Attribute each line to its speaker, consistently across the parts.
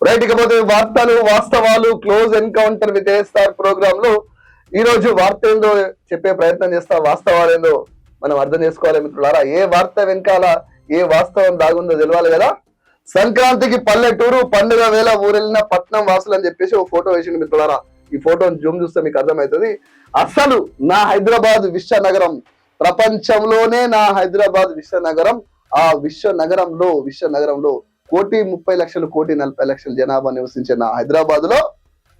Speaker 1: Right ఇకపోతే వార్తలు వాస్తవాలు క్లోజ్ ఎన్కౌంటర్ విత్ స్టార్ ప్రోగ్రామ్లో ఈ రోజు వార్త ఏందో చెప్పే ప్రయత్నం చేస్తా వాస్తవాలు ఏందో మనం అర్థం చేసుకోవాలి మిత్రులారా. ఏ వార్త వెనకాల ఏ వాస్తవం దాగుందో తెలవాలి కదా? సంక్రాంతికి పల్లెటూరు పండుగ వేళ ఊరెళ్ళిన పట్నం వాసులు అని చెప్పేసి ఒక ఫోటో వేసిండు మిత్రులారా. ఈ ఫోటో జూమ్ చూస్తే మీకు అర్థమవుతుంది. అసలు నా హైదరాబాద్ విశ్వనగరం ప్రపంచంలోనే నా హైదరాబాద్ విశ్వనగరం ఆ విశ్వ నగరంలో విశ్వ నగరంలో కోటి ముప్పై లక్షలు కోటి నలభై లక్షల జనాభా నివసించే నా హైదరాబాద్లో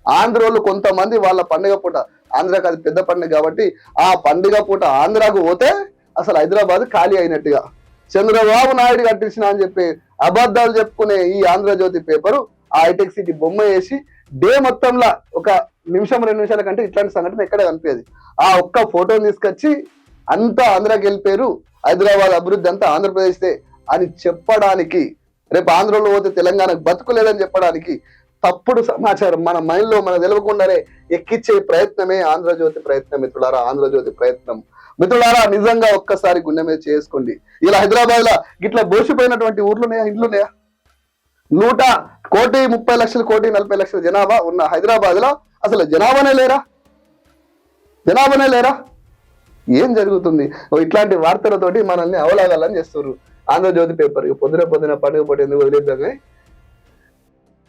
Speaker 1: ఆంధ్రోళ్ళు కొంతమంది వాళ్ళ పండుగ పూట ఆంధ్రాకి అది పెద్ద పండుగ కాబట్టి ఆ పండుగ పూట ఆంధ్రాకు పోతే అసలు హైదరాబాద్ ఖాళీ అయినట్టుగా. చంద్రబాబు నాయుడు కట్టించిన అని చెప్పి అబద్ధాలు చెప్పుకునే ఈ ఆంధ్రజ్యోతి పేపరు ఆ హైటెక్ సిటీ బొమ్మ వేసి డే మొత్తంలో ఒక నిమిషం రెండు నిమిషాల కంటే ఇట్లాంటి సంఘటన ఎక్కడ కనిపించేది. ఆ ఒక్క ఫోటోని తీసుకొచ్చి అంతా ఆంధ్రాకి వెళ్ళిపోయారు. హైదరాబాద్ అభివృద్ధి అంతా ఆంధ్రప్రదేశ్దే అని చెప్పడానికి రేపు ఆంధ్రలో పోతే తెలంగాణకు బతుకులేదని చెప్పడానికి తప్పుడు సమాచారం మన మైండ్లో మన తెలియకుండానే ఎక్కిచ్చే ప్రయత్నమే ఆంధ్రజ్యోతి ప్రయత్నం మిత్రులారా ఆంధ్రజ్యోతి ప్రయత్నం. మిత్రులారా నిజంగా ఒక్కసారి గుండె మీద చేసుకోండి. ఇలా హైదరాబాద్లో గిట్లా బోసిపోయినటువంటి ఊర్లున్నాయా ఇండ్లున్నాయా నూట కోటి ముప్పై లక్షలు కోటి నలభై లక్షల జనాభా ఉన్న హైదరాబాద్లో అసలు జనాభానే లేరా? జనాభానే లేరా? ఏం జరుగుతుంది? ఇట్లాంటి వార్తలతోటి మనల్ని అవలాగాలని చేస్తున్నారు. ఆంధ్రజ్యోతి పేపర్ ఇక పొద్దున పొద్దున పండుగ పూట ఎందుకు వదిలేద్దాం కానీ